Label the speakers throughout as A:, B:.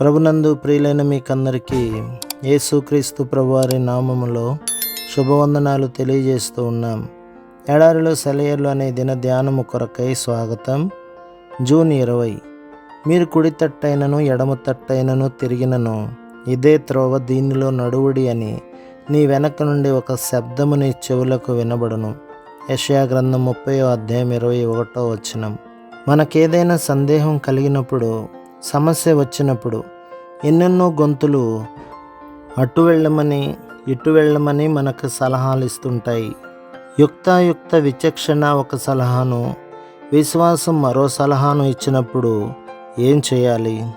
A: ప్రభునందు ప్రియులైన మీకందరికీ యేసుక్రీస్తు ప్రభువారి నామములో శుభవందనాలు తెలియజేస్తూ ఉన్నాం. ఎడారిలో సెలయర్లు అనే దిన ధ్యానము కొరకై స్వాగతం. జూన్ ఇరవై. మీరు కుడి తట్టైనను ఎడమ తట్టైనను తిరిగినను ఇదే త్రోవ దీనిలో నడువుడి అని నీ వెనక నుండి ఒక శబ్దము నీ చెవులకు వినబడును. యషయా గ్రంథం ముప్పై అధ్యాయం ఇరవై ఒకటో వచ్చినం మనకేదైనా సందేహం కలిగినప్పుడు సమస్య వచ్చినప్పుడు ఎన్నెన్నో గొంతులు అటు వెళ్ళమని ఇటు వెళ్ళమని మనకు సలహాలు ఇస్తుంటాయి. యుక్తాయుక్త విచక్షణ ఒక సలహాను విశ్వాసం మరో సలహాను ఇచ్చినప్పుడు ఏం చేయాలి?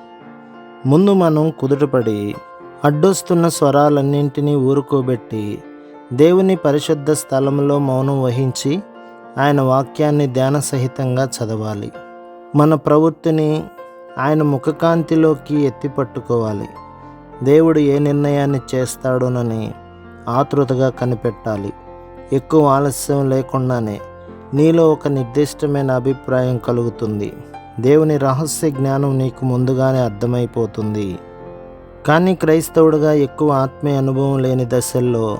A: ముందు మనం కుదుటపడి అడ్డొస్తున్న స్వరాలన్నింటినీ ఊరుకోబెట్టి దేవుని పరిశుద్ధ స్థలంలో మౌనం వహించి ఆయన వాక్యాన్ని ధ్యాన సహితంగా చదవాలి. మన ప్రవృత్తిని ఆయన ముఖకాంతిలోకి ఎత్తి పట్టుకోవాలి. దేవుడు ఏ నిర్ణయాన్ని చేస్తాడోనని ఆతృతగా కనిపెట్టాలి. ఎక్కువ ఆలస్యం లేకుండానే నీలో ఒక నిర్దిష్టమైన అభిప్రాయం కలుగుతుంది. దేవుని రహస్య జ్ఞానం నీకు ముందుగానే అర్థమైపోతుంది. కానీ క్రైస్తవుడిగా ఎక్కువ ఆత్మీయ అనుభవం లేని దశల్లో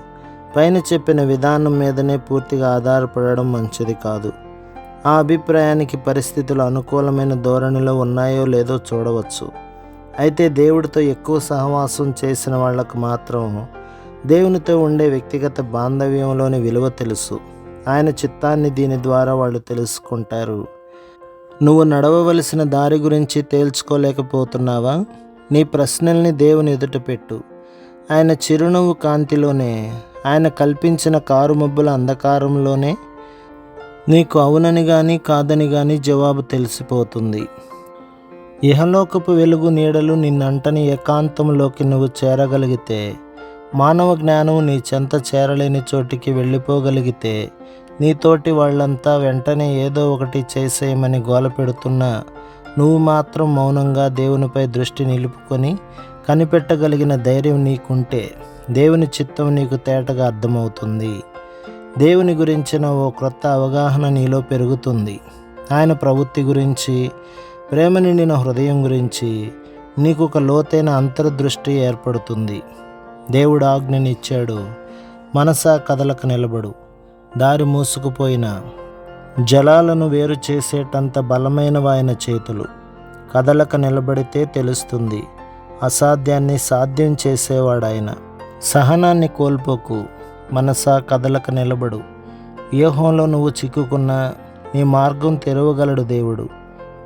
A: పైన చెప్పిన విధానం మీదనే పూర్తిగా ఆధారపడడం మంచిది కాదు. ఆ అభిప్రాయానికి పరిస్థితులు అనుకూలమైన ధోరణిలో ఉన్నాయో లేదో చూడవచ్చు. అయితే దేవుడితో ఎక్కువ సహవాసం చేసిన వాళ్ళకు మాత్రం దేవునితో ఉండే వ్యక్తిగత బాంధవ్యంలోని విలువ తెలుసు. ఆయన చిత్తాన్ని దీని ద్వారా వాళ్ళు తెలుసుకుంటారు. నువ్వు నడవవలసిన దారి గురించి తేల్చుకోలేకపోతున్నావా? నీ ప్రశ్నల్ని దేవుని ఎదుట పెట్టు. ఆయన చిరునవ్వు కాంతిలోనే ఆయన కల్పించిన కారు మబ్బుల అంధకారంలోనే నీకు అవునని కానీ కాదని కానీ జవాబు తెలిసిపోతుంది. ఇహలోకపు వెలుగు నీడలు నిన్నంటని ఏకాంతంలోకి నువ్వు చేరగలిగితే మానవ జ్ఞానం నీ చెంత చేరలేని చోటికి వెళ్ళిపోగలిగితే నీతోటి వాళ్ళంతా వెంటనే ఏదో ఒకటి చేసేయమని గోల పెడుతున్నా నువ్వు మాత్రం మౌనంగా దేవునిపై దృష్టి నిలుపుకొని కనిపెట్టగలిగిన ధైర్యం నీకుంటే దేవుని చిత్తం నీకు తేటగా అర్థమవుతుంది. దేవుని గురించిన ఓ క్రొత్త అవగాహన నీలో పెరుగుతుంది. ఆయన ప్రవృత్తి గురించి ప్రేమ నిండిన హృదయం గురించి నీకు ఒక లోతైన అంతర్దృష్టి ఏర్పడుతుంది. దేవుడు ఆజ్ఞనిచ్చాడు మనసా కదలకు నిలబడు. దారి మూసుకుపోయిన జలాలను వేరు చేసేటంత బలమైన ఆయన చేతులు. కదలక నిలబడితే తెలుస్తుంది అసాధ్యాన్ని సాధ్యం చేసేవాడాయన సహనాన్ని కోల్పోకు మనసా కదలక నిలబడు. వ్యూహంలో నువ్వు చిక్కుకున్న నీ మార్గం తెరవగలడు దేవుడు.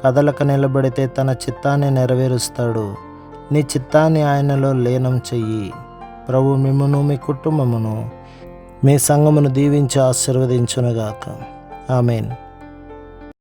A: కదలక నిలబడితే తన చిత్తాన్ని నెరవేరుస్తాడు. నీ చిత్తాన్ని ఆయనలో లీనం చెయ్యి. ప్రభు మిమ్మును మీ కుటుంబమును మీ సంగమును దీవించి ఆశీర్వదించునుగాక. ఆమెన్.